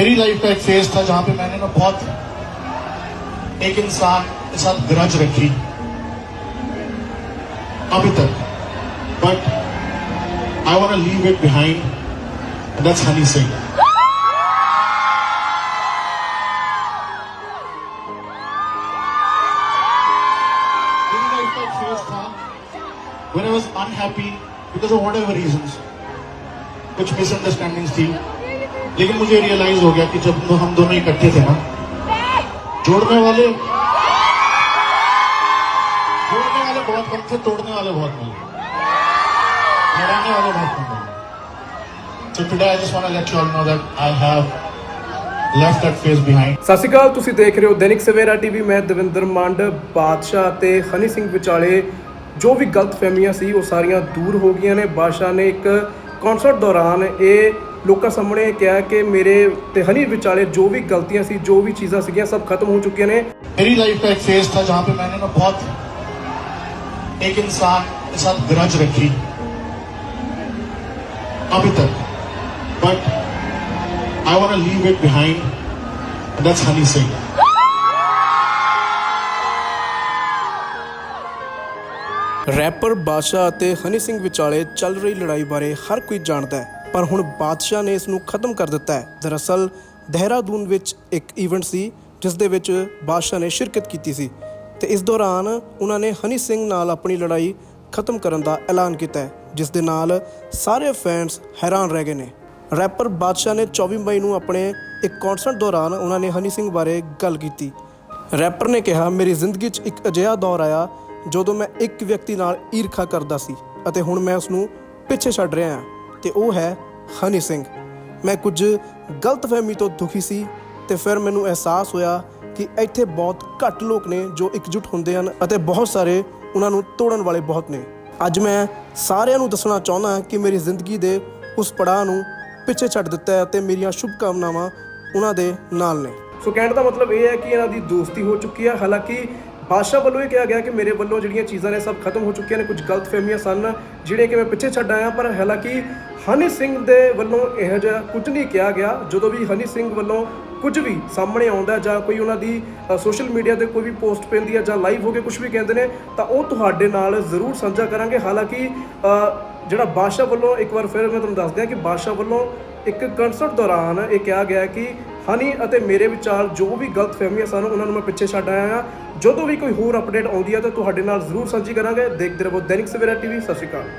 मेरी लाइफ का एक फेज था जहां पे मैंने ना बहुत एक इंसान के साथ ग्रज रखी अभी तक but I want leave it behind that's Honey Singh मेरी लाइफ का एक फेज था when I was unhappy because of whatever reasons कुछ मिसअंडरस्टैंडिंग्स थी लेकिन मुझे रियलाइज हो गया कि जब दो- हम दोनों इकट्ठे थे ना जोड़ने वाले जोड़ने वाले बहुत कम थे तोड़ने वाले बहुत मिले लड़ाने वाले बहुत कम मिले So today I just want to let you all know that I have left that phase behind. ਸਤਿ ਸ਼੍ਰੀ ਅਕਾਲ ਤੁਸੀਂ ਦੇਖ ਰਹੇ ਹੋ ਦੈਨਿਕ ਸਵੇਰਾ ਟੀਵੀ ਮੈਂ ਦਵਿੰਦਰ ਮੰਡ ਬਾਦਸ਼ਾਹ ਤੇ ਹਨੀ ਸਿੰਘ ਵਿਚਾਲੇ ਜੋ ਵੀ ਗਲਤ ਫਹਿਮੀਆਂ ਸੀ ਉਹ ਸਾਰੀਆਂ ਦੂਰ ਹੋ ਗਈਆਂ ਨੇ ਬਾਦਸ਼ਾਹ ਨੇ ਇੱਕ ਕਨਸਰਟ ਦੌਰਾਨ ਇਹ ਲੋਕਾਂ ਸਾਹਮਣੇ ਕਿਹਾ ਕਿ ਮੇਰੇ ਤੇ ਹਨੀ ਵਿਚਾਲੇ ਜੋ ਵੀ ਗਲਤੀਆਂ ਸੀ ਜੋ ਵੀ ਚੀਜ਼ਾਂ ਸੀਗੀਆਂ ਸਭ ਖਤਮ ਹੋ ਚੁੱਕੀਆਂ ਨੇ मेरी लाइफ का एक फेज था जहां पे मैंने ना बहुत एक इंसान के साथ ग्रज रखी अभी तक but I want leave it behind that's Honey Singh rapper Badshah ਅਤੇ ਹਨੀ ਸਿੰਘ ਵਿਚਾਲੇ ਚੱਲ ਰਹੀ ਲੜਾਈ ਬਾਰੇ ਹਰ ਕੋਈ ਜਾਣਦਾ ਹੈ ਪਰ ਹੁਣ ਬਾਦਸ਼ਾਹ ਨੇ ਇਸ ਨੂੰ ਖਤਮ ਕਰ ਦਿੱਤਾ ਹੈ। ਦਰਅਸਲ, ਦੇਹਰਾਦੂਨ ਵਿੱਚ ਇੱਕ ਇਵੈਂਟ ਸੀ, ਜਿਸ ਦੇ ਵਿੱਚ ਬਾਦਸ਼ਾਹ ਨੇ ਸ਼ਿਰਕਤ ਕੀਤੀ ਸੀ ਤੇ ਇਸ ਦੌਰਾਨ ਉਹਨਾਂ ਨੇ ਹਨੀ ਸਿੰਘ ਨਾਲ ਆਪਣੀ ਲੜਾਈ ਖਤਮ ਕਰਨ ਦਾ ਐਲਾਨ ਕੀਤਾ ਜਿਸ ਦੇ ਨਾਲ ਸਾਰੇ ਫੈਨਸ ਹੈਰਾਨ ਰਹਿ ਗਏ ਨੇ। ਰੈਪਰ ਬਾਦਸ਼ਾਹ ਨੇ 24 ਮਈ ਨੂੰ ਆਪਣੇ ਇੱਕ ਕਨਸਰਟ ਦੌਰਾਨ ਉਹਨਾਂ ਨੇ ਹਨੀ ਸਿੰਘ ਬਾਰੇ ਗੱਲ ਕੀਤੀ। ਰੈਪਰ ਨੇ ਕਿਹਾ, ਮੇਰੀ ਜ਼ਿੰਦਗੀ 'ਚ ਇੱਕ ਅਜਿਹਾ ਦੌਰ ਆਇਆ, ਜਦੋਂ ਮੈਂ ਇੱਕ ਵਿਅਕਤੀ ਨਾਲ ਈਰਖਾ ਕਰਦਾ ਸੀ ਅਤੇ ਹੁਣ ਮੈਂ ਉਸ ਨੂੰ ਪਿੱਛੇ ਛੱਡ ਰਿਹਾ ਹਾਂ। ਤੇ ਉਹ ਹੈ ਹਨੀ ਸਿੰਘ। ਮੈਂ ਕੁਝ ਗਲਤਫਹਿਮੀ ਤੋਂ ਦੁਖੀ ਸੀ ਤੇ ਫਿਰ ਮੈਨੂੰ ਅਹਿਸਾਸ ਹੋਇਆ ਕਿ ਇੱਥੇ ਬਹੁਤ ਘੱਟ ਲੋਕ ਨੇ ਜੋ ਇਕਜੁੱਟ ਹੁੰਦੇ ਹਨ ਅਤੇ ਬਹੁਤ ਸਾਰੇ ਉਹਨਾਂ ਨੂੰ ਤੋੜਨ ਵਾਲੇ ਬਹੁਤ ਨੇ। ਅੱਜ ਮੈਂ ਸਾਰਿਆਂ ਨੂੰ ਦੱਸਣਾ ਚਾਹੁੰਦਾ ਕਿ ਮੇਰੀ ਜ਼ਿੰਦਗੀ ਦੇ ਉਸ ਪੜਾਅ ਨੂੰ ਪਿੱਛੇ ਛੱਡ ਦਿੱਤਾ ਹੈ ਅਤੇ ਮੇਰੀਆਂ ਸ਼ੁਭ ਕਾਮਨਾਵਾਂ ਉਹਨਾਂ ਦੇ ਨਾਲ ਨੇ। ਸੋ ਕਹਿਣ ਦਾ ਮਤਲਬ ਇਹ ਹੈ ਕਿ ਇਹਨਾਂ ਦੀ ਦੋਸਤੀ ਹੋ ਚੁੱਕੀ ਹੈ। ਹਾਲਾਂਕਿ ਬਾਦਸ਼ਾਹ ਵੱਲੋਂ ਇਹ ਕਿਹਾ ਗਿਆ ਕਿ ਮੇਰੇ ਵੱਲੋਂ ਜਿਹੜੀਆਂ ਚੀਜ਼ਾਂ ਨੇ ਸਭ ਖਤਮ ਹੋ ਚੁੱਕੀਆਂ ਨੇ, ਕੁਝ ਗਲਤ ਫਹਿਮੀਆਂ ਸਨ, ਜਿਹੜੇ ਕਿ ਮੈਂ ਪਿੱਛੇ ਛੱਡ ਆਇਆ, ਪਰ ਹਾਲਾਂਕਿ ਹਨੀ ਸਿੰਘ ਦੇ ਵੱਲੋਂ ਇਹੋ ਜਿਹਾ ਕੁਝ ਨਹੀਂ ਕਿਹਾ ਗਿਆ। ਜਦੋਂ ਵੀ ਹਨੀ ਸਿੰਘ ਵੱਲੋਂ ਕੁਝ ਵੀ ਸਾਹਮਣੇ ਆਉਂਦਾ ਜਾਂ ਕੋਈ ਉਹਨਾਂ ਦੀ ਸੋਸ਼ਲ ਮੀਡੀਆ ਤੇ ਕੋਈ ਵੀ ਪੋਸਟ ਪੈਂਦੀ ਹੈ ਜਾਂ ਲਾਈਵ ਹੋ ਕੇ ਕੁਝ ਵੀ ਕਹਿੰਦੇ ਨੇ, ਤਾਂ ਉਹ ਤੁਹਾਡੇ ਨਾਲ ਜ਼ਰੂਰ ਸਾਂਝਾ ਕਰਾਂਗੇ। ਹਾਲਾਂਕਿ ਜਿਹੜਾ ਬਾਦਸ਼ਾਹ ਵੱਲੋਂ ਇੱਕ ਵਾਰ ਫਿਰ ਮੈਂ ਤੁਹਾਨੂੰ ਦੱਸ ਦਿਆਂ ਕਿ ਬਾਦਸ਼ਾਹ ਵੱਲੋਂ ਇੱਕ ਕਨਸਰਟ ਦੌਰਾਨ ਇਹ ਕਿਹਾ ਗਿਆ ਕਿ ਹਨੀ ਅਤੇ ਮੇਰੇ ਵਿਚਾਰ ਜੋ ਵੀ ਗਲਤ ਫਹਿਮੀਆਂ ਸਨ, ਉਹਨਾਂ ਨੂੰ ਮੈਂ ਪਿੱਛੇ ਛੱਡ ਆਇਆ ਹਾਂ। ਜਦੋਂ ਵੀ ਕੋਈ ਹੋਰ ਅਪਡੇਟ ਆਉਂਦੀ ਹੈ ਤਾਂ ਤੁਹਾਡੇ ਨਾਲ ਜ਼ਰੂਰ ਸਾਂਝੀ ਕਰਾਂਗੇ। ਦੇਖਦੇ ਰਹੋ ਦੈਨਿਕ ਸਵੇਰਾ ਟੀਵੀ ਸਤਿ ਸ਼੍ਰੀ ਅਕਾਲ।